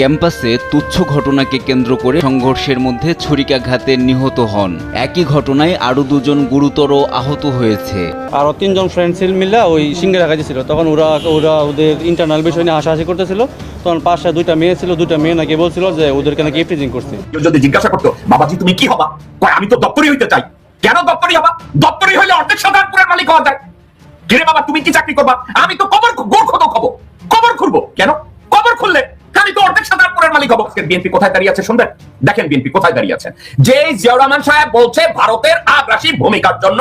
ক্যাম্পাসে তুচ্ছ ঘটনাকে কেন্দ্র করে সংঘর্ষের মধ্যে ছুরিকাঘাতে নিহত হন। একই ঘটনায় আরও দুজন গুরুতর আহত হয়েছে। আরও তিনজন ফ্রেন্ড ছিল মিলে ওই সিঙ্গের কাছে ছিল। তখন ওরা ওরা ওদের ইন্টারনাল বিষয় নিয়ে হাসাহাসি করতেছিল। তখন পাশে দুইটা মেয়ে ছিল দুইটা মেয়ে নাকি বলছিল যে ওদেরকে নাকি ইফটিজিং করছে। কেউ যদি জিজ্ঞাসা করতো বাবাজি তুমি কি হবা? কয় আমি তো দপ্তরি হইতে চাই। কেন দপ্তরি হবা? দপ্তরি হইলে অর্ধেক সাধারণপুরের মালিক হওয়া যায়। কিরে বাবা তুমি কি চাকরি করবা? আমি তো কবর গোর খোদক হব। কবর খুলবো কেন? কবর খুললে আমি তো অর্ধেক সাধারণপুরের মালিক হব। বিএনপি কোথায় দাঁড়িয়ে আছে? দেখেন বিএনপি কোথায় দাঁড়িয়ে আছে। যে জিয়াউর রহমান সাহেব বলছে, ভারতের আগ্রাসী ভূমিকার জন্য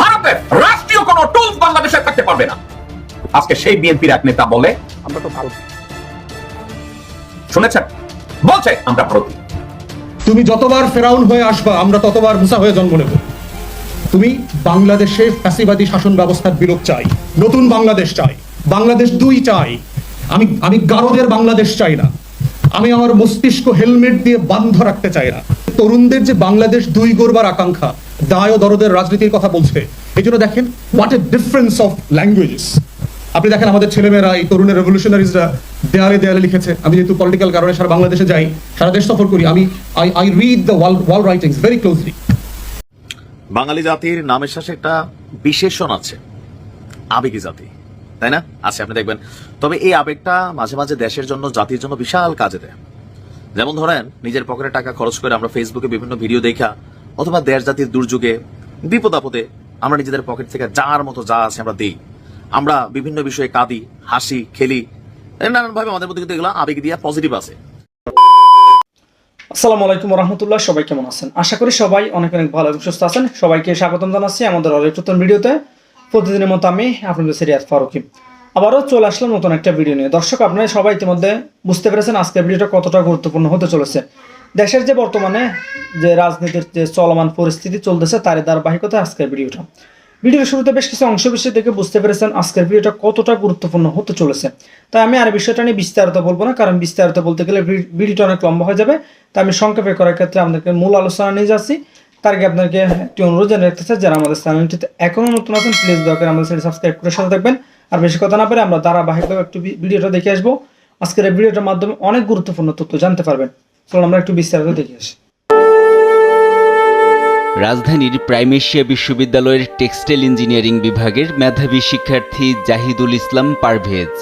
ভারতের রাষ্ট্রীয় কোনো টুলস বাংলাদেশে থাকতে পারবে না। আজকে সেই বিএনপির এক নেতা বলে, আমরা তো ভারত শুনেছেন? বলছে, আমরা তুমি যতবার ফেরাউন হয়ে আসবা, আমরা ততবার মুসা হয়ে জন্ম নেব। তুমি বাংলাদেশে ফ্যাসিবাদী শাসন ব্যবস্থার বিলোপ চাই, নতুন বাংলাদেশ চাই, বাংলাদেশ দুই চাই। আমি আমি গারদের বাংলাদেশ চাই না। আমি আমার মস্তিষ্ক হেলমেট দিয়ে বান্ধ রাখতে চাই না। তরুণদের যে বাংলাদেশ দুই গড়বার আকাঙ্ক্ষা, দায় ও দরদের রাজনীতির কথা বলছে। এই জন্য দেখেন what a difference of languages আপনি দেখেন আমাদের ছেলেমেয়েরা, এই তরুণের রেভলিউশনারিজরা দেয়ালে দেয়ালে লিখেছে, আমি যেহেতু পলিটিক্যাল কারণে সারা বাংলাদেশে যাই, সারা দেশ সফর করি, আমি I I read the wall wall writings very closely বাঙালি জাতির নামের শেষে একটা বিশেষণ আছে, আবেগী জাতি। তাই না? আছে, আপনি দেখবেন। তবে এই আবেগটা মাঝে মাঝে দেশের জন্য, জাতির জন্য বিশাল কাজে দেয়। যেমন ধরেন, নিজের পকেটে টাকা খরচ করে আমরা ফেসবুকে বিভিন্ন ভিডিও দেখা, অথবা দেশ জাতির দুর্যোগে, বিপদ আপদে আমরা নিজেদের পকেট থেকে যার মতো যা আছে আমরা দিই। আমরা বিভিন্ন বিষয়ে কাঁদি, হাসি, খেলি নানানভাবে আমাদের মধ্যে কিন্তু এগুলো আবেগ দিয়া পজিটিভ আছে। আসসালামু আলাইকুম রহমতুল্লাহ সবাই কেমন আছেন? আশা করি সবাই অনেক অনেক ভালো এবং সুস্থ আছেন। সবাইকে স্বাগতম জানাচ্ছি আমাদের নতুন ভিডিওতে। প্রতিদিনের মতো আমি আপনাদের সিরিয়াত ফারুকি। আবারও চলে আসলাম নতুন একটা ভিডিও নিয়ে। দর্শক, আপনারা সবাই ইতিমধ্যে বুঝতে পেরেছেন আজকের ভিডিওটা কতটা গুরুত্বপূর্ণ হতে চলেছে। দেশের যে বর্তমানে যে রাজনীতির যে চলমান পরিস্থিতি চলতেছে, তারই ধারাবাহিকতা আজকের ভিডিওটা। ভিডিওর শুরুতে বেশ কিছু অংশ বিষয় থেকে বুঝতে পেরেছেন আজকের ভিডিওটা কতটা গুরুত্বপূর্ণ হতে চলেছে। তাই আমি আর বিষয়টা নিয়ে বিস্তারিত বলব না, কারণ বিস্তারিত বলতে গেলে ভিডিওটা অনেক লম্বা হয়ে যাবে। তাই আমি সংক্ষেপে করার ক্ষেত্রে আপনাদেরকে মূল আলোচনা নিয়ে যাচ্ছি। তার আগে আপনাকে একটি অনুরোধ জানিয়ে রাখতে চাই, যারা আমাদের চ্যানেলটিতে এখনও নতুন আছেন প্লিজ দয়া করে আমাদের চ্যানেল সাবস্ক্রাইব করে সাথে থাকবেন। আর বেশি কথা না পারে আমরা ধারাবাহিকভাবে একটু ভিডিওটা দেখে আসব। আজকের এই ভিডিওটার মাধ্যমে অনেক গুরুত্বপূর্ণ তথ্য জানতে পারবেন। চলুন আমরা একটু বিস্তারিত দেখে আসি। রাজধানীর প্রাইমেশিয়া বিশ্ববিদ্যালয়ের টেক্সটাইল ইঞ্জিনিয়ারিং বিভাগের মেধাবী শিক্ষার্থী জাহিদুল ইসলাম পারভেজ।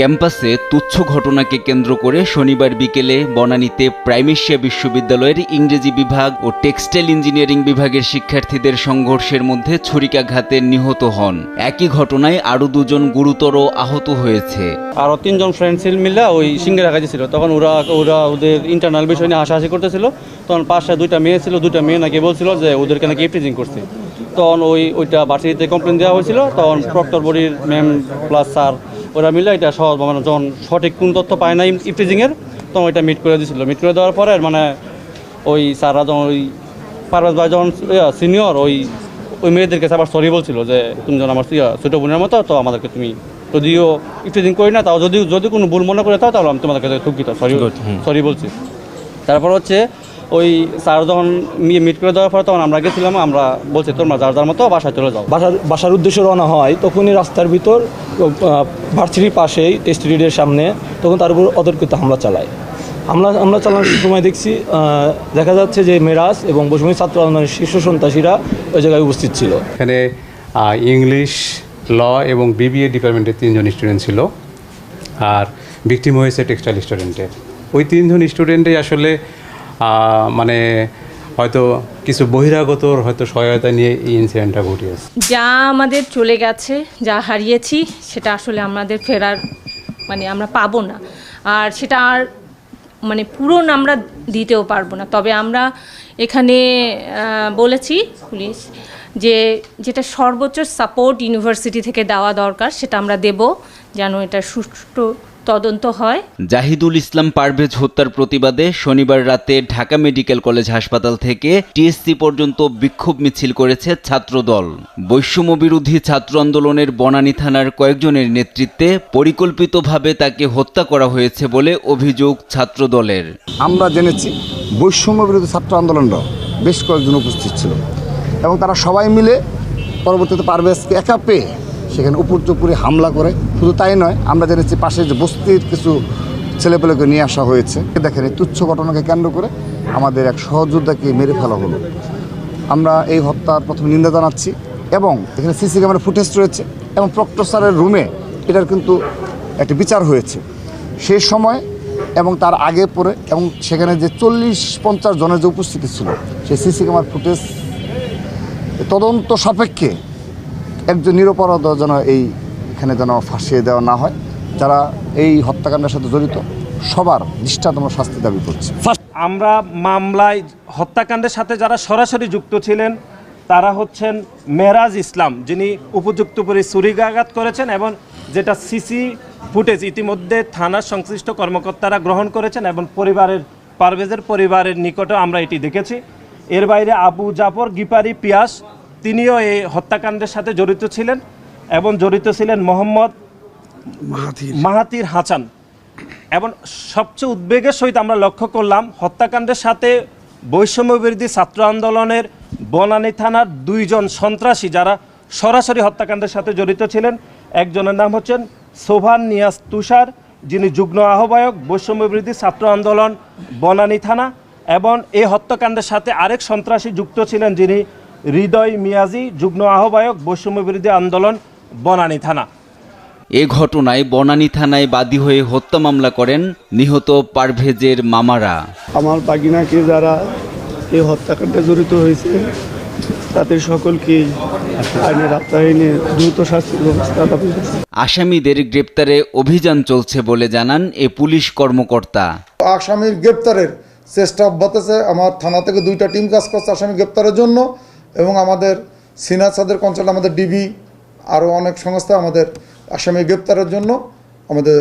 ক্যাম্পাসে তুচ্ছ ঘটনাকে কেন্দ্র করে শনিবার বিকেলে বনানীতে প্রাইমেশিয়া বিশ্ববিদ্যালয়ের ইংরেজি বিভাগ ও টেক্সটাইল ইঞ্জিনিয়ারিং বিভাগের শিক্ষার্থীদের সংঘর্ষের মধ্যে ছুরিকাঘাতে নিহত হন। একই ঘটনায় আরও দুজন গুরুতর আহত হয়েছে। আরও তিনজন ফ্রেন্ড ছিল মিলে ওই সিঙ্গের কাছে ছিল। তখন ওরা ওরা ওদের ইন্টারনাল বিষয় নিয়ে হাসাহাসি করতেছিল। তখন পাশে দুইটা মেয়ে ছিল, দুইটা মেয়ে নাকি বলছিল যে ওদেরকে নাকি ইফটিজিং করছে। তখন ওই, ওইটা ভার্সিটিতে কমপ্লেন দেওয়া হয়েছিল। তখন প্রক্টর বডির ম্যাম প্লাস স্যার ওরা মিলে এটা সহজ মানে যখন সঠিক কোন তথ্য পায় না ইফটিজিংয়ের তখন ওইটা মিট করে দিয়েছিল মিট করে দেওয়ার পরে মানে ওই স্যাররা যখন ওই পারভেজ ভাই যখন সিনিয়র ওই ওই মেয়েদেরকে আবার সরি বলছিল যে তুমি যখন আমার ছোটো বোনের মতো তো আমাদেরকে তুমি যদিও ইফটিজিং করি না তাও যদি যদি কোনো ভুল মনে করে তাও তাহলে আমি তোমাদের কাছে দুঃখিত সরি সরি বলছি। তারপর হচ্ছে ওই স্যার যখন নিয়ে মিট করে দেওয়ার পর তখন আমরা গেছিলাম আমরা বলছি তোমরা যার যার মতো বাসায় চলে যাও। বাসার বাসার উদ্দেশ্যে রওনা হয় তখনই রাস্তার ভিতর ভার্সিটির পাশেই টেস্ট রিডের সামনে তখন তার উপর অতর্কিত হামলা চালায়। হামলা হামলা চালানোর সময় দেখছি দেখা যাচ্ছে যে মেরাজ এবং বসুমী ছাত্র আন্দোলনের শীর্ষ সন্ত্রাসীরা ওই জায়গায় উপস্থিত ছিল। এখানে ইংলিশ ল এবং বিবিএ ডিপার্টমেন্টের তিনজন স্টুডেন্ট ছিল আর ভিকটিম হয়েছে টেক্সটাইল স্টুডেন্টের ওই তিনজন স্টুডেন্টই আসলে মানে হয়তো কিছু বহিরাগতর হয়তো সহায়তা নিয়ে এই ইনসিডেন্টটা ঘটিয়েছে। যা আমাদের চলে গেছে, যা হারিয়েছি, সেটা আসলে আমাদের ফেরার মানে আমরা পাবো না। আর সেটা আর মানে পূরণ আমরা দিতেও পারব না। তবে আমরা এখানে বলেছি পুলিশ যে যেটা সর্বোচ্চ সাপোর্ট ইউনিভার্সিটি থেকে দেওয়া দরকার, সেটা আমরা দেব যেন এটা সুষ্ঠু তদন্ত হয়। জাহিদুল ইসলাম পারভেজ হত্যার প্রতিবাদে শনিবার রাতে ঢাকা মেডিকেল কলেজ হাসপাতাল থেকে টিএসসি পর্যন্ত বিক্ষোভ মিছিল করেছে ছাত্রদল। বৈষম্য বিরোধী ছাত্র আন্দোলনের বনানী থানার কয়েকজনের নেতৃত্বে পরিকল্পিতভাবে তাকে হত্যা করা হয়েছে বলে অভিযোগ ছাত্রদলের। আমরা জেনেছি বৈষম্য বিরোধী ছাত্র আন্দোলনরাও বেশ কয়েকজন উপস্থিত ছিল। এবং তারা সবাই মিলে পরবর্তীতে পারভেজকে একা পেয়ে সেখানে উপর চুপুরে হামলা করে। শুধু তাই নয়, আমরা জেনেছি পাশে যে বস্তির কিছু ছেলেপেলেকে নিয়ে আসা হয়েছে। দেখেন, এই তুচ্ছ ঘটনাকে কেন্দ্র করে আমাদের এক সহযোদ্ধাকে মেরে ফেলা হলো। আমরা এই হত্যার প্রথমে নিন্দা জানাচ্ছি এবং এখানে সিসি ক্যামেরা ফুটেজ রয়েছে এবং প্রক্টর স্যারের রুমে এটার কিন্তু একটা বিচার হয়েছে। সেই সময় এবং তার আগে পরে এবং সেখানে যে চল্লিশ পঞ্চাশ জনের যে উপস্থিতি ছিল, সেই সিসি ক্যামেরা ফুটেজ তদন্ত সাপেক্ষে একজন নিরপরাধ যেন এই এখানে যেন ফাঁসিয়ে দেওয়া না হয়। যারা এই হত্যাকাণ্ডের সাথে জড়িত সবার দৃষ্টান্তম শাস্তি দাবি করছে। আমরা মামলায় হত্যাকাণ্ডের সাথে যারা সরাসরি যুক্ত ছিলেন তারা হচ্ছেন মেরাজ ইসলাম যিনি উপযুক্ত করে ছুরিকাঘাত করেছেন এবং যেটা সিসি ফুটেজ ইতিমধ্যে থানার সংশ্লিষ্ট কর্মকর্তারা গ্রহণ করেছেন এবং পরিবারের পারভেজের পরিবারের নিকটে আমরা এটি দেখেছি। এর বাইরে আবু জাফর গিপারি পিয়াস তিনিও এই হত্যাকাণ্ডের সাথে জড়িত ছিলেন এবং জড়িত ছিলেন মোহাম্মদ মাহাতির হাসান এবং সবচেয়ে উদ্বেগের সহিত আমরা লক্ষ্য করলাম হত্যাকাণ্ডের সাথে বৈষম্য বিরোধী ছাত্র আন্দোলনের বনানী থানার দুইজন সন্ত্রাসী যারা সরাসরি হত্যাকাণ্ডের সাথে জড়িত ছিলেন। একজনের নাম হচ্ছেন সোভান নিয়াজ তুষার যিনি যুগ্ম আহ্বায়ক বৈষম্য বিরোধী ছাত্র আন্দোলন বনানী থানা এবং এই হত্যাকাণ্ডের সাথে আরেক সন্ত্রাসী যুক্ত ছিলেন যিনি হৃদয় মিয়াজি যুগ্ম আহ্বায়ক বৈষম্য বিরোধী আন্দোলন বনানী থানা। এ ঘটনায় বনানী থানায় বাদী হয়ে হত্যা মামলা করেন নিহত পারভেজের মামারা। আমার বাগিনাকে যারা এই হত্যাকাণ্ডে জড়িত হয়েছে তাদের সকলকে আইনের আওতায় দ্রুত শাস্তির ব্যবস্থা আসামিদের গ্রেপ্তারে অভিযান চলছে বলে জানান এ পুলিশ কর্মকর্তা। আসামির গ্রেপ্তারের চেষ্টা অব্যাহত আছে আমার থানা থেকে দুইটা টিম কাজ করছে আসামি গ্রেপ্তারের জন্য। এবং আমাদের সিনার সাদের কনসাল্ট আমাদের ডিবি আরও অনেক সংস্থা আমাদের আসামি গ্রেপ্তারের জন্য আমাদের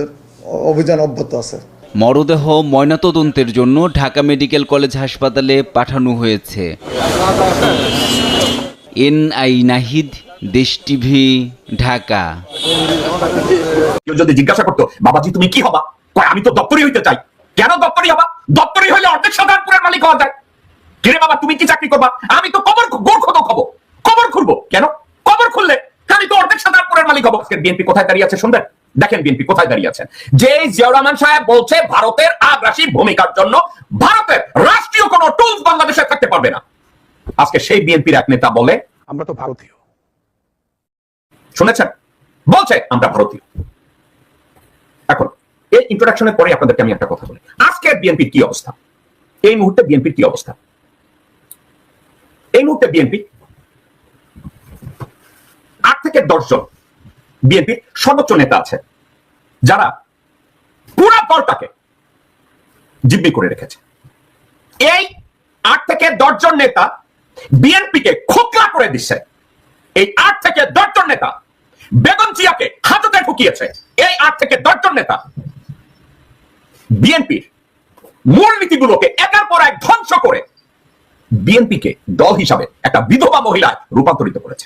অভিযান অব্যাহত আছে। মরদেহ ময়নাতদন্তের জন্য ঢাকা মেডিকেল কলেজ হাসপাতালে পাঠানো হয়েছে। এন আই নাহিদ দেশ টিভি ঢাকা। কেউ যদি জিজ্ঞাসা করতো বাবাজি তুমি কি হবা? আমি তো দপ্তরি হইতে চাই। কেন দপ্তরি হবা? দপ্তরি হইলে অর্ধেক সাধারণপুরের মালিক হওয়া যায়। কিরে বাবা তুমি কি চাকরি করবা? আমি তো কবর গোর খোদো খাব। কবর খুলবো। কেন? কবর খুললে আমি তো অর্ধেক সাধারণপুরের মালিক হব। আজকে বিএনপি কোথায় দাঁড়িয়ে আছে শুনবেন? দেখেন বিএনপি কোথায় দাঁড়িয়ে আছেন যে জিয়াউর রহমান সাহেব বলছে ভারতের আগ্রাসী ভূমিকার জন্য ভারতের রাষ্ট্রীয় কোনো টুলস বাংলাদেশে থাকতে পারবে না। আজকে সেই বিএনপির এক নেতা বলে আমরা তো ভারতীয়। শুনেছেন? বলছে আমরা ভারতীয়। এখন এই ইন্ট্রোডাকশনের পরে আপনাদেরকে আমি একটা কথা বলি। আজকে বিএনপির কি অবস্থা? এই মুহূর্তে বিএনপির কি অবস্থা? এই মুহূর্তে বিএনপি আট থেকে দশ জন বিএনপির সর্বোচ্চ নেতা আছে, যারা পুরা দলটাকে জিম্মি করে রেখেছে। এই আট থেকে দশ জন নেতা বিএনপিকে খোকলা করে দিচ্ছে। এই আট থেকে দশজন নেতা বেগম জিয়াকে হাজতে ঢুকিয়েছে এই আট থেকে দশজন নেতা বিএনপির মূলনীতিগুলোকে একের পর এক ধ্বংস করে বিএনপিকে দল হিসাবে একটা বিধবা মহিলায় রূপান্তরিত করেছে।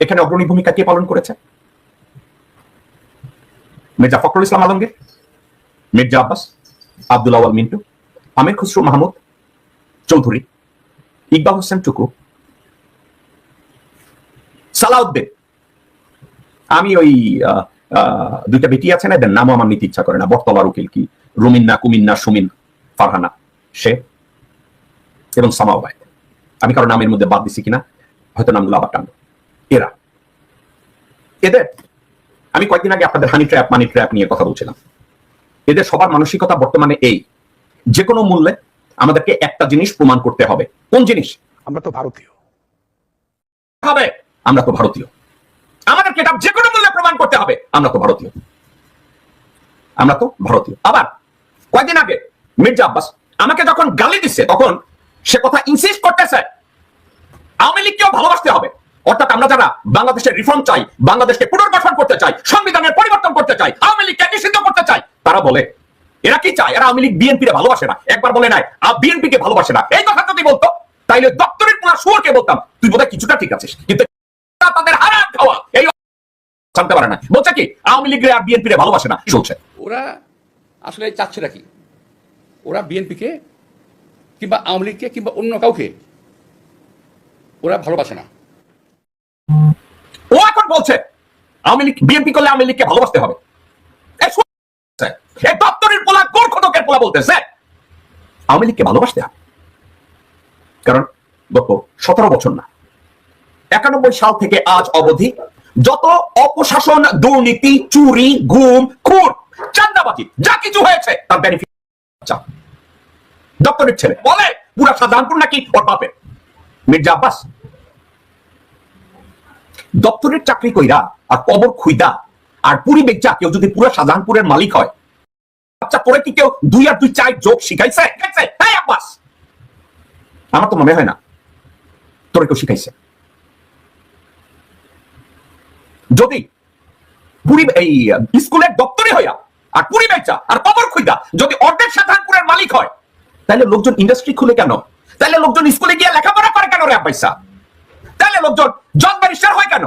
এখানে অগ্রণী ভূমিকা কে পালন করেছে? মির্জা ফখরুল ইসলাম আলমগীর, মির্জা আব্বাস, আব্দুল মিন্টু, আমির খুসরু মাহমুদ, চৌধুরী, ইকবাল হোসেন টুকু সালাউদ্দিন। আমি ওই দুইটা বেটি আছে না, এদের নামও আমার নিতে ইচ্ছা করে না। বটতলার উকিল কি? রুমিন্না, কুমিন্না, সুমিন ফারহানা। সে এবং সামাওয়াই আমি কারও নামের মধ্যে বাদ দিছি কিনা হয়তো নামগুলো আবার টানবো। এরা। এদের আমি কয়েকদিন আগে আপনাদের হানি ট্র্যাপ মানি ট্র্যাপ নিয়ে কথা বলছিলাম। এদের সবার মানসিকতা বর্তমানে এই। যে কোনো মূল্যে আমাদেরকে একটা জিনিস প্রমাণ করতে হবে। কোন জিনিস? আমরা তো ভারতীয়। হবে। আমরা তো ভারতীয়। আমাদেরকে এটা যে কোনো মূল্যে প্রমাণ করতে হবে। আমরা তো ভারতীয়। আমরা তো ভারতীয়। আবার কয়েকদিন আগে মির্জা আব্বাস আমাকে যখন গালি দিচ্ছে তখন সে কথা ইনসিস্ট করতেছে। আওয়ামী লীগকেও ভালোবাসতে হবে। অর্থাৎ আমরা যারা বাংলাদেশের রিফর্ম চাই, বাংলাদেশকে পুনর্গঠন করতে চাই, সংবিধানের পরিবর্তন করতে চাই, আওয়ামী লীগকে নিষিদ্ধ করতে চাই, তারা বলে, এরা কি চায়? এরা আওয়ামী লীগ বিএনপি রে ভালোবাসে না। একবার বলে নাই, আর বিএনপি কে ভালোবাসে না। এই কথা যদি বলতো, তাইলে দপ্তরের পুরা সুরকে বলতাম, তুই বোধহয় কিছুটা ঠিক আছিস, কিন্তু তাদের হারাম খাওয়া। এই জানতে পারে না। বলছে কি, আওয়ামী লীগ আর বিএনপি রে ভালোবাসে না। চলছে। ওরা আসলে চাচ্ছে নাকি? ওরা বিএনপিকে কিংবা আওয়ামী লীগকে কিংবা অন্য কাউকে, ওরা ভালোবাসে না। ও এখন বলছে, আওয়ামী লীগ, বিএনপি করলে আওয়ামী লীগকে ভালোবাসতে হবে। এই শু- পোলা বলতেছে? আওয়ামী লীগকে ভালোবাসতে হবে। কারণ সতেরো বছর না, একানব্বই সাল থেকে আজ অবধি যত অপশাসন, দুর্নীতি, চুরি, গুম, খুন চান্দাবাজি যা কিছু হয়েছে, তার বেনিফিট দপ্তরের ছেলে। বলে পুরা সাধারণপুর নাকি ওর বাপের? মির্জা আব্বাস দপ্তরের চাকরি কইরা আর কবর খুইদা আর পুরি বেচা কেউ যদি পুরো শাহজাহানপুরের মালিক হয় আচ্ছা কি কেউ দুই আর দুই চার যোগ শিখাইছে? আব্বাস, আমার তো মনে হয় না তোরে কেউ শিখাইছে। যদি পুরি, এই স্কুলের দপ্তরে হইয়া আর পুরি বেচা আর কবর খুইদা যদি অর্ধেক শাহজাহানপুরের মালিক হয় তাহলে লোকজন ইন্ডাস্ট্রি খুলে কেন? তাহলে লোকজন স্কুলে গিয়ে লেখাপড়া করে কেন রে আব্বাইসা? তাহলে লোকজন জজ ব্যারিস্টার হয় কেন?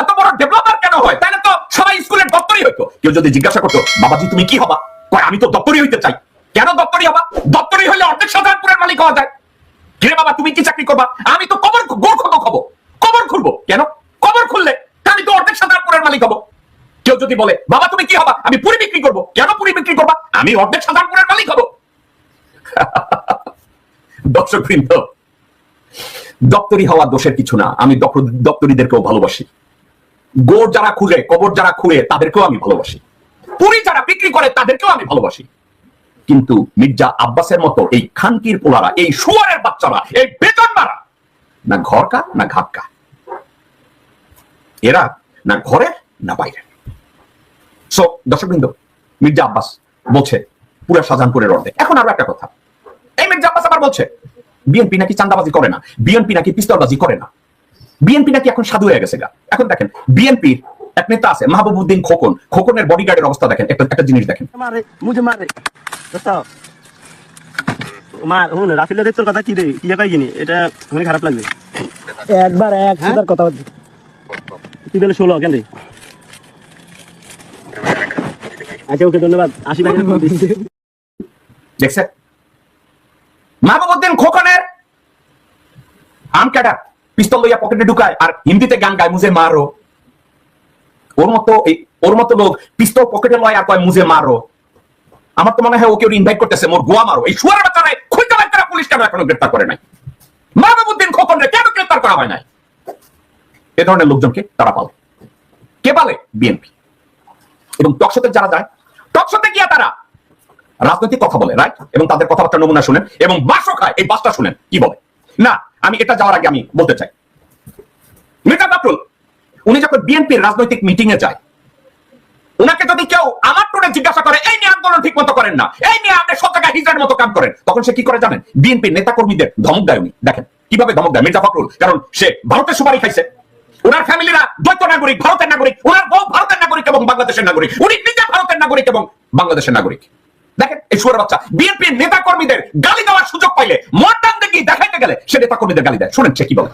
অত বড় ডেভেলপার কেন হয়? তাহলে তো সবাই স্কুলের দপ্তরই হইতো। কেউ যদি জিজ্ঞাসা করতো, বাবাজি, তুমি কি হবা? কয়, আমি তো দপ্তরই হইতে চাই। কেন দপ্তরই হবা? দপ্তরই হলে অর্ধেক সাধারণপুরের মালিক হওয়া যায়। কিরে বাবা, তুমি কি চাকরি করবা? আমি তো কবর গোর খোদ খাব কবর খুলবো। কেন? কবর খুললে আমি তো অর্ধেক সাধারণপুরের মালিক হব। কেউ যদি বলে, বাবা, তুমি কি হবা? আমি পুরি বিক্রি করব। কেন পুরি বিক্রি করবা? আমি অর্ধেক সাধারণপুরের মালিক হব। দর্শক বৃন্দ দপ্তরি হওয়া দোষের কিছু না। আমি দপ্তরিদেরকেও ভালোবাসি। গোড় যারা খুঁজে কবর যারা খুঁড়ে তাদেরকেও আমি ভালোবাসি। পুরি যারা বিক্রি করে, তাদেরকেও আমি ভালোবাসি। কিন্তু মির্জা আব্বাসের মতো এই খানকির পোলারা, এই শুয়ারের বাচ্চারা, এই বেতন মারা না ঘরকা, না ঘাটকা। এরা না ঘরের, না বাইরের। সো দর্শকবৃন্দ মির্জা আব্বাস বলছে পুরা শাহজাহানপুরের অর্ধেক। এখন আরও একটা কথা। এই মির্জা আব্বাস আবার বলছে বিএনপি নাকি চান্দাবাজি করে না? বিএনপি নাকি পিস্তলবাজি করে না? বিএনপি নাকি এখন সাধু হয়ে গেছে গা। এখন দেখেন বিএনপির এক নেতা আছে মাহবুবুদ্দিন খোকন। খোকনের বডিগার্ডের অবস্থা দেখেন একটা একটা জিনিস দেখেন। মারে মুঝে মারে। মার হুন রাফিলা তোর কথা কি রে? কি কই গিনি এটা অনেক খারাপ লাগবে। একবার এক হাজার কথা তুই বলে ষোলো কেন রে? আচ্ছা ওকে ধন্যবাদ। আশি দেখছেন মাহবুবুদ্দিন খোকনের পিস্তল লইয়া পকেটে ঢুকায় আর হিন্দিতে গান গায় মুজে মারো। ওর মতো ওর মতো লোক পিস্তল পকেটে লয় আর কয় মুজে মারো। আমার তো মনে হয় ওকে ইনভাইট করতেছে, মোর গোয়া মারো। এই শুয়ার বাচ্চারে বাইর করা পুলিশ কেন এখনও গ্রেফতার করে নাই? মাহবুবুদ্দিন খোকনরে কেন গ্রেফতার করা হয় নাই? এ ধরনের লোকজনকে তারা পালে। কে পালে? বিএনপি এবং যারা যায় টকশোতে গিয়া তারা। রাজনৈতিক কথা বলে রাইট এবং তাদের কথাবার্তা নমুনা শুনেন এবং বাসও খায়, এই বাসটা শুনেন, কি বলে? না, আমি এটা যাওয়ার আগে আমি বলতে চাই। মির্জা কাপরুল উনি যখন বিএনপির রাজনৈতিক মিটিং এ যায়, উনাকে যদি কেউ আমার টোনে জিজ্ঞাসা করে, এই নিয়ে আন্দোলন ঠিক মতো করেন না, এই নিয়ে আপনি সব জায়গায় হিজড়ার মতো কাম করেন, তখন সে কি করে জানেন? বিএনপির নেতা কর্মীদের ধমক দেয় উনি। দেখেন, কীভাবে ধমক দেয় মির্জা ফখরুল? কারণ সে ভারতের সুপারি খাইছে। ওনার ফ্যামিলিরা দ্বৈত নাগরিক ভারতের নাগরিক ওনার বউ ভারতের নাগরিক এবং বাংলাদেশের নাগরিক। উনি নিজে ভারতের নাগরিক এবং বাংলাদেশের নাগরিক। দেখেন এই সুরের বাচ্চা বিএনপির নেতা কর্মীদের গালি দেওয়ার সুযোগ পাইলে মর্দান দেখি দেখাইতে গেলে সে নেতা কর্মীদের গালি দেয়। শুনেন সে কি বলে।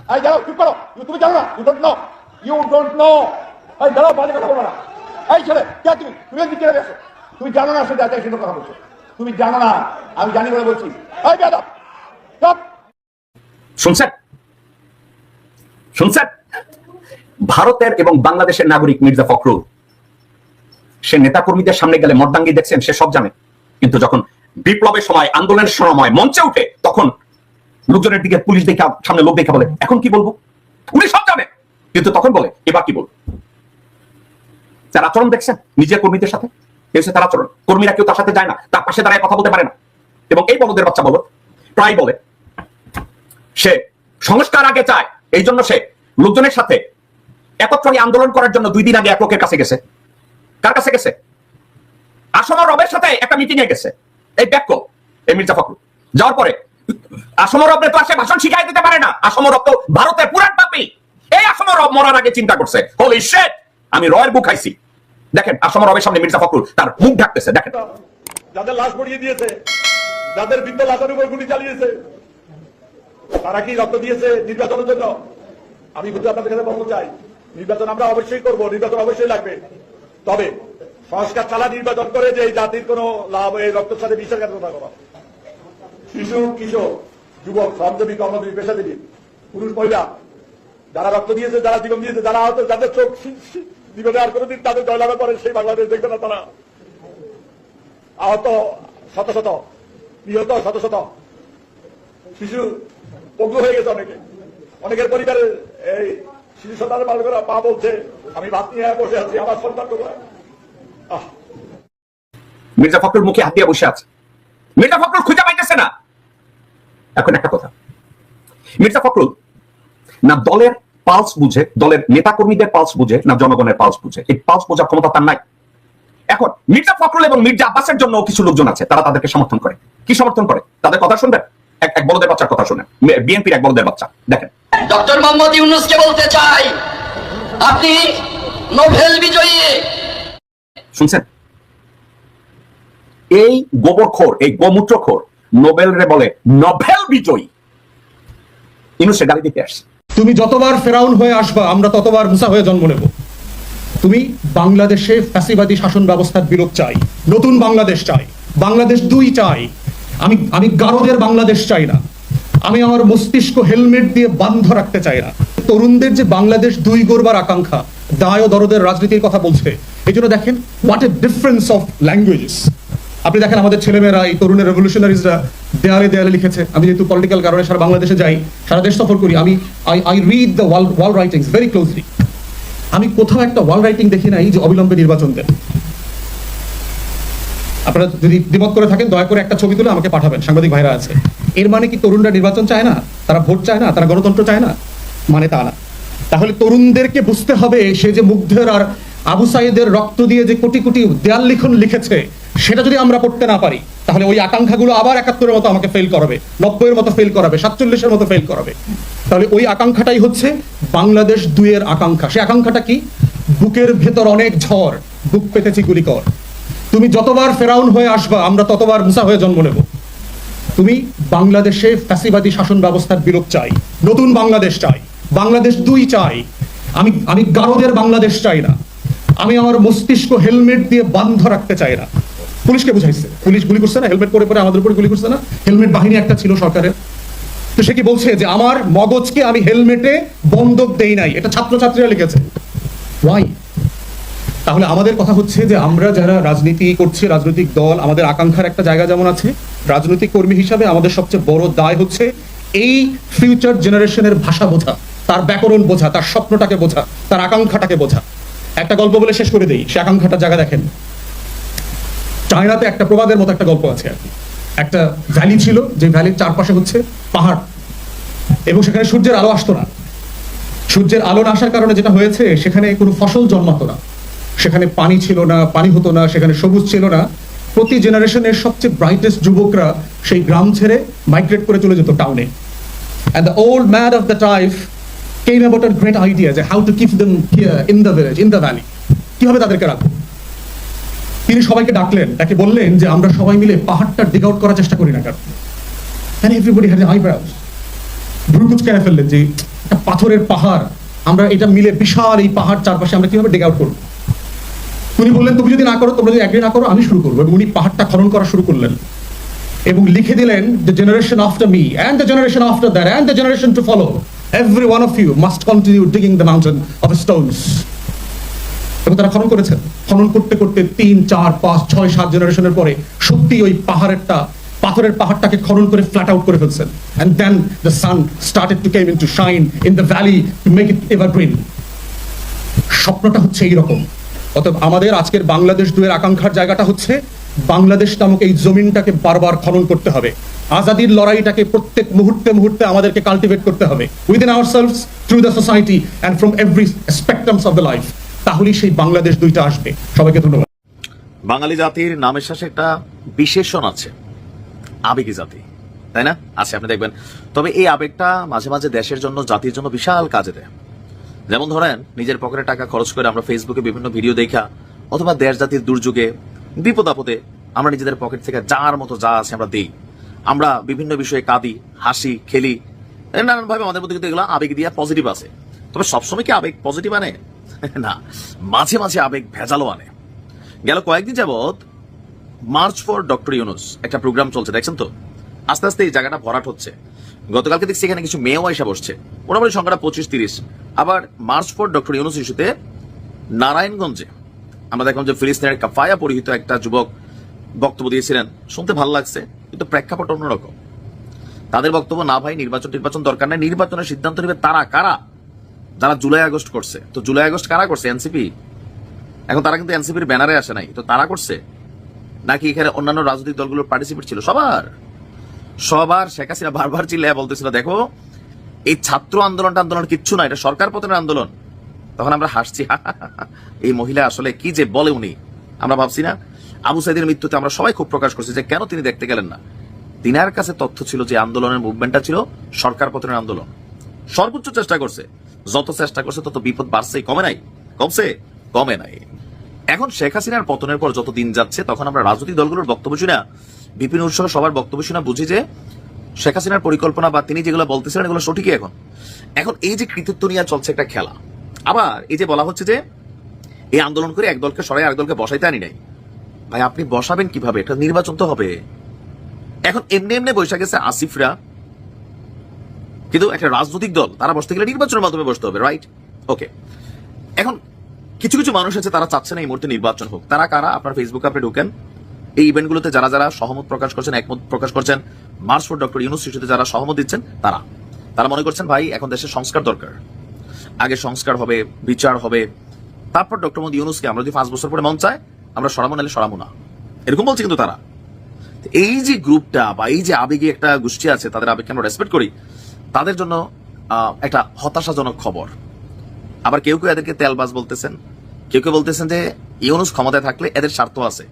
তুমি জানো না? You don't know you don't know এই দাঁড়াও বাজে কথা বলো না। এই ছেলে কে তুমি? তুমি এদিকে চলে গেছো? তুমি জানো না সে যাতে সেটা কথা বলছো? তুমি জানো না? আমি জানি বলে বলছি। এই চুপ। শুনছেন? শুনছেন? ভারতের এবং বাংলাদেশের নাগরিক মির্জা ফখরুল। সে নেতাকর্মীদের সামনে গেলে মর্দাঙ্গি দেখছেন, সে সব জানে। কিন্তু যখন বিপ্লবের সময়, আন্দোলনের সময় মঞ্চে উঠে, তখন লোকজনের দিকে, পুলিশ দেখা সামনে লোক দেখা বলে, এখন কি বলব? উনি সব জানে। কিন্তু তখন বলে, এবার কি বলব? তার আচরণ দেখছেন নিজের কর্মীদের সাথে। এই তার আচরণ, কর্মীরা কেউ তার সাথে যায় না, তার পাশে দাঁড়ায় কথা বলতে পারে না। এবং এই বলদের বাচ্চা বলো, প্রায় বলে, সে সংস্কার আগে চায়, এই জন্য সে লোকজনের সাথে একত্র আন্দোলন করার জন্য দুই দিন আগে এক লোকের কাছে গেছে। কার কাছে গেছে? আসম রবের সাথে একটা মিটিং এ গেছে। এই ব্যাক্য এই মির্জা ফখরুল। যাওয়ার পরে, আসম ভাষণ শিখাই দিতে পারে না। আসম রব তো ভারতের পাপি। এই আসম রব মরার আগে চিন্তা করছে হোলি শেট আমি রয়ের বুক খাইছি। দেখেন, আসম রবের সামনে মির্জা ফখরুল তার মুখ ঢাকতেছে, দেখেন। যাদের লাশ পড়িয়ে দিয়েছে, যাদের বৃদ্ধ লাশের উপর গুলি চালিয়েছে, তারা কি রক্ত দিয়েছে নির্বাচনের জন্য? আমি কিন্তু আপনাদের কাছে বলতে চাই নির্বাচন আমরা অবশ্যই করব, নির্বাচন অবশ্যই লাগবে। তবে সংস্কার ছাড়া নির্বাচন করে যে জাতির কোন লাভ এই রক্তের সাথে বিশ্বাস কথা করা শিশু কিশোর যুবক, শ্রমজীবী, কর্মজীবী, পেশাজীবী, পুরুষ, মহিলা, যারা রক্ত দিয়েছে, যারা জীবন দিয়েছে, যারা আহত, যাদের চোখ জীবনে আর কোনোদিন তাদের জয়লাভের পরে সেই বাংলাদেশ দেখবে না তারা। আহত শত শত, নিহত শত শত। শিশু পঙ্গু হয়ে গেছে অনেকে। অনেকের পরিবারের এই শিশু সন্তানের বলছে, আমি ভাত নিয়ে বসে আছি, আমার সন্তান মির্জা ফখরুল মুখে হাত দিয়ে বসে আছে। মির্জা ফখরুল খুঁজে পাইতেছে না। এখন একটা কথা। মির্জা ফখরুল না দলের পালস বুঝে, দলের নেতা পালস বুঝে, না জনগণের পালস বুঝে। এই পালস বোঝার ক্ষমতা তার নাই। এখন মির্জা ফখরুল এবং মির্জা আব্বাসের জন্য কিছু লোকজন আছে, তারা তাদেরকে সমর্থন করে। কি সমর্থন করে? তাদের কথা শুনবেন? এক এক বলদের বাচ্চার কথা শুনেন। বিএনপির এক বলদের বাচ্চা। দেখেন। ডক্টর মোহাম্মদ ইউনুসকে বলতে চাই আপনি নোবেল বিজয়ী। শুনছেন? এই গোবরখোর এই গোমূত্রখোর নোবেল রে বলে নোবেল বিজয়ী। ইনুসে গালি দিতে আসছে। তুমি যতবার ফেরাউন হয়ে আসবা আমরা ততবার মুসা হয়ে জন্ম নেব। তুমি বাংলাদেশে ফ্যাসিবাদী শাসন ব্যবস্থার বিলোপ চাই। নতুন বাংলাদেশ চাই। বাংলাদেশ দুই চাই। আমি আমি গারদের বাংলাদেশ চাই না। আমি আমার মস্তিষ্ক হেলমেট দিয়ে বান্ধ রাখতে চাই না। তরুণদের যে বাংলাদেশ দুই গড়বার আকাঙ্ক্ষা, দায় দরদের রাজনীতির কথা বলছে। এই জন্য দেখেন what a difference of languages আপনি দেখেন আমাদের ছেলেমেয়েরা, এই তরুণের রেভলিউশনারিজরা দেয়ালে দেয়ালে লিখেছে, আমি যেহেতু পলিটিক্যাল কারণে সারা বাংলাদেশে যাই, সারা দেশ সফর করি, আমি I I read the wall wall writings very closely আমি কোথাও একটা ওয়াল রাইটিং দেখি নাই যে অবিলম্বে নির্বাচন দেন। আপনারা যদি দ্বিমত করে থাকেন, দয়া করে একটা ছবি তুলে আমাকে পাঠাবেন, সাংবাদিক ভাইরা আছে। এর মানে কি তরুণরা নির্বাচন চায় না? তারা ভোট চায় না? তারা গণতন্ত্র চায় না? মানে তা না। তাহলে তরুণদেরকে বুঝতে হবে সে যে মুগ্ধের আর আবু সাইদের রক্ত দিয়ে যে কোটি কোটি দেয়াল লিখন লিখেছে, সেটা যদি আমরা পড়তে না পারি, তাহলে ওই আকাঙ্ক্ষাগুলো আবার একাত্তরের মতো আমাকে ফেল করাবে, নব্বইয়ের মতো ফেল করাবে, সাতচল্লিশের মতো ফেল করাবে। তাহলে ওই আকাঙ্ক্ষাটাই হচ্ছে বাংলাদেশ দুইয়ের আকাঙ্ক্ষা। সে আকাঙ্ক্ষাটা কি? বুকের ভেতর অনেক ঝড়, বুক পেতেছি গুলি কর তুমি যতবার ফেরাউন হয়ে আসবা, আমরা ততবার মুসা হয়ে জন্ম নেব। তুমি বাংলাদেশে ফ্যাসিবাদী শাসন ব্যবস্থার বিলোপ চাই। নতুন বাংলাদেশ চাই। বাংলাদেশ দুই চাই। আমি আমি গারদের বাংলাদেশ চাই না। আমি আমার মস্তিষ্ক হেলমেট দিয়ে বান্ধ রাখতে চাই না। পুলিশকে বুঝাইছে। পুলিশ গুলি করছে না? হেলমেট পরে পরে আমাদের উপরে গুলি করছে না? হেলমেট বাহিনী একটা ছিল সরকারের। তো সে কি বলছে যে আমার মগজকে আমি হেলমেটে বন্ধক দেই নাই? এটা ছাত্রছাত্রীরা লিখেছে। ওয়াই তাহলে আমাদের কথা হচ্ছে যে আমরা যারা রাজনীতি করছি, রাজনৈতিক দল, আমাদের আকাঙ্ক্ষার একটা জায়গা যেমন আছে রাজনৈতিক কর্মী হিসাবে আমাদের সবচেয়ে বড় দায় হচ্ছে এই ফিউচার জেনারেশনের ভাষা বোঝা, তার ব্যাকরণ বোঝা, তার স্বপ্নটাকে বোঝা, তার আকাঙ্ক্ষাটাকে বোঝা। একটা গল্প বলে শেষ করে দেই, সে আকাঙ্ক্ষাটা জায়গা দেখেন। চায়নাতে একটা প্রবাদের মতো একটা গল্প আছে আর কি। একটা ভ্যালি ছিল, যে ভ্যালির চারপাশে হচ্ছে পাহাড়, এবং সেখানে সূর্যের আলো আসতো না। সূর্যের আলো না আসার কারণে যেটা হয়েছে, সেখানে কোনো ফসল জন্মাতো না। সেখানে পানি ছিল না, পানি হতো না, সেখানে সবুজ ছিল না। প্রতি জেনারেশনের সবচেয়ে ব্রাইটেস্ট যুবকরা সেই গ্রাম ছেড়ে মাইগ্রেট করে চলে যেত টাউনে and the old man of the tribe came about a great idea যে how to keep them in the village in the valley কীভাবে তাদেরকে রাখব? তিনি সবাইকে ডাকলেন, তাকে বললেন যে আমরা সবাই মিলে পাহাড়টা ডিগ আউট করার চেষ্টা করি না কেন? এভরিবডি হ্যাজ আইব্রাউজ ভ্রুকুচ কেন ফেললেন যে একটা পাথরের পাহাড়, আমরা এটা মিলে বিশাল এই পাহাড় চারপাশে আমরা কীভাবে ডিগ আউট করব? উনি বললেন, তুমি যদি না করো, তোমরা যদি অ্যাগ্রি না করো, আমি শুরু করব। এবং উনি পাহাড়টা খনন করা শুরু করলেন। এবং লিখে দিলেন the generation after me and the generation after that and the generation to follow every one of you must continue digging the mountain of stones এবং তারা খনন করেছেন। খনন করতে করতে তিন, চার, পাঁচ, ছয়, সাত জেনারেশনের পরে সত্যি ওই পাহাড়েরটা, পাথরের পাহাড়টাকে খনন করে ফ্ল্যাট আউট করে ফেলছেন। And then the sun started to came in to shine in the valley to make it evergreen স্বপ্নটা হচ্ছে এইরকম। অতএব আমাদের আজকের বাংলাদেশ দুয়ের আকাঙ্ক্ষার জায়গাটা হচ্ছে বাংলাদেশ নামক এই জমিনটাকে বারবার খনন করতে হবে। আজাদির লড়াইটাকে প্রত্যেক মুহূর্তে মুহূর্তে আমাদেরকে কাল্টিভেট করতে হবে within our selves through the society and from every spectrums of the life তাহলেই সেই বাংলাদেশ দুইটা আসবে। সবাইকে ধন্যবাদ। বাঙালি জাতির নামের শেষে একটা বিশেষণ আছে, আবেগী জাতি। তাই না? আছে, আপনি দেখবেন। তবে এই আবেগটা মাঝে মাঝে দেশের জন্য, জাতির জন্য বিশাল কাজে দেয়। যেমন ধরেন, নিজের পকেটে টাকা খরচ করে আমরা ফেসবুকে বিভিন্ন ভিডিও দেখা, অথবা দেশ জাতির দুর্যোগে, বিপদ আপদে আমরা নিজেদের পকেট থেকে যার মতো যা আছে আমরা দিই। আমরা বিভিন্ন বিষয়ে কাঁদি, হাসি, খেলি নানান ভাবে আমাদের মধ্যে কিন্তু এগুলো আবেগ দিয়া পজিটিভ আছে। তবে সবসময় কি আবেগ পজিটিভ আনে? না, মাঝে মাঝে আবেগ ভেজালও আনে। গেল কয়েকদিন যাবৎ মার্চ ফর ডক্টর ইউনুস একটা প্রোগ্রাম চলছে, দেখছেন তো? আস্তে আস্তে এই জায়গাটা ভরাট হচ্ছে। গতকালকে দেখছি এখানে কিছু মেয়েও এসে বসছে। মোটামুটি সংখ্যাটা পঁচিশ, তিরিশ। আবার মার্চ ফর ডক্টর ইউনুস ইস্যুতে নারায়ণগঞ্জে আমরা দেখলাম যে ফিলিস্তিনের কাফায়া পরিহিত একটা যুবক বক্তব্য দিয়েছিলেন, শুনতে ভালো লাগছে, কিন্তু প্রেক্ষাপট অন্যরকম। তাদের বক্তব্য না ভাই, নির্বাচন নির্বাচন দরকার নেই, নির্বাচনের সিদ্ধান্ত নেবে তারা, কারা? যারা জুলাই আগস্ট করছে। তো জুলাই আগস্ট কারা করছে? এনসিপি? এখন তারা কিন্তু এনসিপির ব্যানারে আসে নাই। তো তারা করছে? নাকি এখানে অন্যান্য রাজনৈতিক দলগুলোর পার্টিসিপেট ছিল? সবার। সবার শেখ হাসিনা বারবার চিল্লায় বলতেছিল, দেখো, এই ছাত্র আন্দোলনটা আন্দোলন কিচ্ছু না, এটা সরকার পতনের আন্দোলন। তখন আমরা হাসছি এই মহিলা আসলে কি যে বলে উনি? আমরা ভাবছি না, আবু সাইদের মৃত্যুতে আমরা সবাই খুব প্রকাশ করছি যে কেন তিনি দেখতে গেলেন না। তিনার কাছে তথ্য ছিল যে আন্দোলনের মুভমেন্টটা ছিল সরকার পতনের আন্দোলন। সর্বোচ্চ চেষ্টা করছে, যত চেষ্টা করছে তত বিপদ বাড়ছে, কমে নাই? কমছে? কমে নাই। এখন শেখ হাসিনার পতনের পর যত দিন যাচ্ছে, তখন আমরা রাজনৈতিক দলগুলোর বক্তব্য শুনে বিপিন উৎসব সবার বক্তব্য শুনে বুঝি যে শেখ হাসিনার পরিকল্পনা বা তিনি যেগুলো বলতেছিলেন এগুলো সঠিকই এখন। এখন এই যে কৃতিত্ব নিয়ে চলছে একটা খেলা, আবার এই যে বলা হচ্ছে যে এই আন্দোলন করে এক দলকে সরাই আরেক বসাইতে আনি নাই। ভাই, আপনি বসাবেন কীভাবে? এটা নির্বাচন তো হবে। এখন এমনি এমনি বৈশা গেছে আসিফরা। কিন্তু একটা রাজনৈতিক দল, তারা বসতে গেলে নির্বাচনের মাধ্যমে বসতে হবে রাইট ওকে এখন কিছু কিছু মানুষ আছে, তারা চাচ্ছে না এই মুহূর্তে নির্বাচন হোক। তারা কারা? আপনার ফেসবুকে আপনি ঢুকেন। এই ইভেন্টগুলোতে যারা যারা সহমত প্রকাশ করছেন, একমত প্রকাশ করছেন মার্চ ফর ডক্টর ইউনুস শিশুতে যারা সহমত দিচ্ছেন, তারা। তারা মনে করছেন, ভাই, এখন দেশের সংস্কার দরকার। আগে সংস্কার হবে, বিচার হবে। তারপর ডক্টর মোদী ইউনুসকে আমরা যদি পাঁচ বছর পরে মন চায়, আমরা সরামো নাহলে সরামো না। এরকম বলছে কিন্তু তারা। এই যে গ্রুপটা বা এই যে আবেগে একটা গোষ্ঠী আছে, তাদের আবেগকে আমরা রেসপেক্ট করি, তাদের জন্য একটা হতাশাজনক খবর। আবার কেউ কেউ এদেরকে তেলবাজ বলতেছেন। কেউ কেউ বলতেছেন যে, ইউনুস ক্ষমতায় থাকলে এদের স্বার্থ আছে।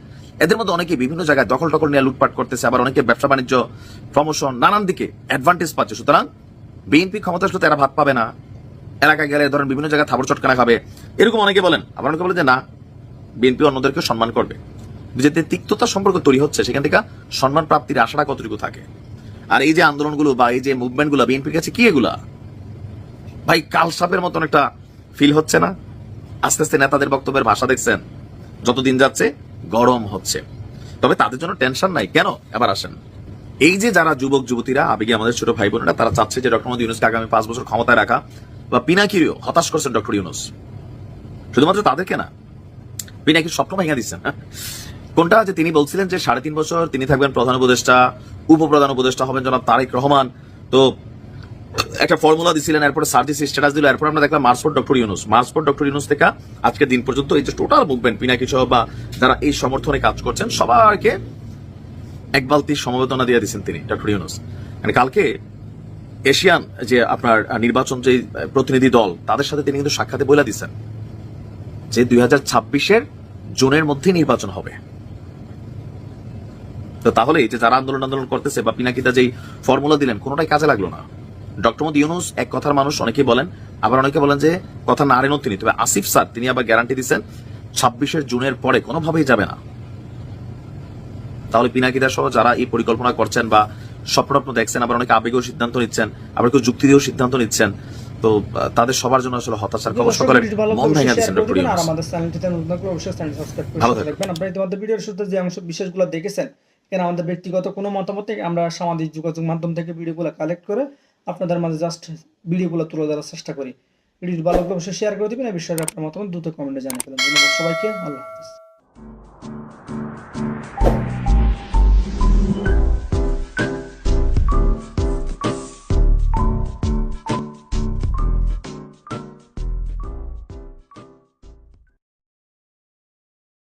এদের মধ্যে অনেকে বিভিন্ন জায়গায় দখল টকল নিয়ে লুটপাট করতেছে, আবার অনেকে ব্যবসা বাণিজ্য প্রমোশন নানান দিকে অ্যাডভান্টেজ পাচ্ছে। সুতরাং বিএনপি ক্ষমতা আসলে এরা ভাত পাবে না। এলাকা গেলে ধরেন বিভিন্ন জায়গায় থাবর চটকানা খাবে। এরকম অনেকে বলেন। আবার অনেকে বলে যে না বিএনপি অন্যদেরকে সম্মান করবে। যেতে তিক্ততা সম্পর্ক তৈরি হচ্ছে, সেখান থেকে সম্মান প্রাপ্তির আশাটা কতটুকু থাকে? আর এই যে আন্দোলনগুলো বা এই যে মুভমেন্টগুলো বিএনপির কাছে কি এগুলা? ভাই, কাল সাপের মতন একটা ফিল হচ্ছে না? আস্তে আস্তে নেতাদের বক্তব্যের ভাষা দেখছেন। যতদিন যাচ্ছে গরম হচ্ছে। তবে তাদের জন্য টেনশন নাই। কেন? এবার আসেন। এই যে যারা যুবক, যুবতীরা, আবেগে আমাদের ছোট ভাই বোনেরা, তারা চাচ্ছে যে ডক্টর মোদী ইউনুসকে আগামী পাঁচ বছর ক্ষমতায় রাখা বা পিনাকিরিও হতাশ করছেন ডক্টর ইউনুস। শুধুমাত্র তাদেরকে না পিনাকির স্বপ্ন ভেঙে দিচ্ছেন হ্যাঁ? কোনটা? যে তিনি বলছিলেন যে সাড়ে তিন বছর তিনি থাকবেন প্রধান উপদেষ্টা, উপপ্রধান উপদেষ্টা হবেন জনাব তারেক রহমান। তো একটা ফর্মুলা দিছিলেন, এরপরে সার্ভিস স্ট্যাটাস দিল, এরপর আমরা দেখলাম মার্চপোর্ট ডক্টর ইউনুস মার্চপোর্ট ডক্টর ইউনুস থেকে আজকের দিন পর্যন্ত এই যে টোটাল মুভমেন্ট পিনাকি সহ বা যারা এই সমর্থনে কাজ করছেন, সবাইকে এক বালতি সমবেদনা দিয়ে দিচ্ছেন তিনি ডক্টর ইউনুস মানে কালকে এশিয়ান যে আপনার নির্বাচন যে প্রতিনিধি দল, তাদের সাথে তিনি কিন্তু সাক্ষাতে বলে দিচ্ছেন যে দুই হাজার ছাব্বিশের জুনের মধ্যে নির্বাচন হবে। তো তাহলে যে যারা আন্দোলন আন্দোলন করতেছে বা পিনাকিদা যেই ফর্মুলা দিলেন, কোনোটাই কাজে লাগল না। ডক্টর মোদী ইউনুস এক কথার মানুষ অনেকেই বলেন। আবার অনেকে বলেন যে কথা না আনেনও তিনি। তবে আসিফ স্যার তিনি আবার গ্যারান্টি দিচ্ছেন ছাব্বিশের জুনের পরে কোনোভাবেই যাবে না। তাহলে পিনাকিদা সহ যারা এই পরিকল্পনা করছেন বা স্বপ্ন টপ্ন দেখছেন আবার অনেকে আবেগেও সিদ্ধান্ত নিচ্ছেন আবার কেউ যুক্তি দিয়েও সিদ্ধান্ত নিচ্ছেন তো তাদের সবার জন্য আসলে হতাশার খবর। সকলের মন ভেঙে দিচ্ছেন ডক্টর ইউনুস। আমাদের চ্যানেলটিতে নতুন থাকলে অবশ্যই চ্যানেল সাবস্ক্রাইব করে। রাখবেন আপনারা ইতিমধ্যে ভিডিওর শুরুতে যে অংশ বিশেষগুলো দেখেছেন এখানে আমাদের ব্যক্তিগত কোনো মতামত আমরা সামাজিক যোগাযোগ মাধ্যম থেকে ভিডিওগুলো কালেক্ট করে আপনাদের মাঝে জাস্ট ভিডিওগুলো তুলে ধরার চেষ্টা করি। ভিডিওটি ভালো অবশ্যই শেয়ার করে দেবেন। এই বিষয়ে আপনার মতামত দ্রুত কমেন্টে জানিয়ে ফেলেন। ধন্যবাদ সবাইকে। আল্লাহ হাফিজ।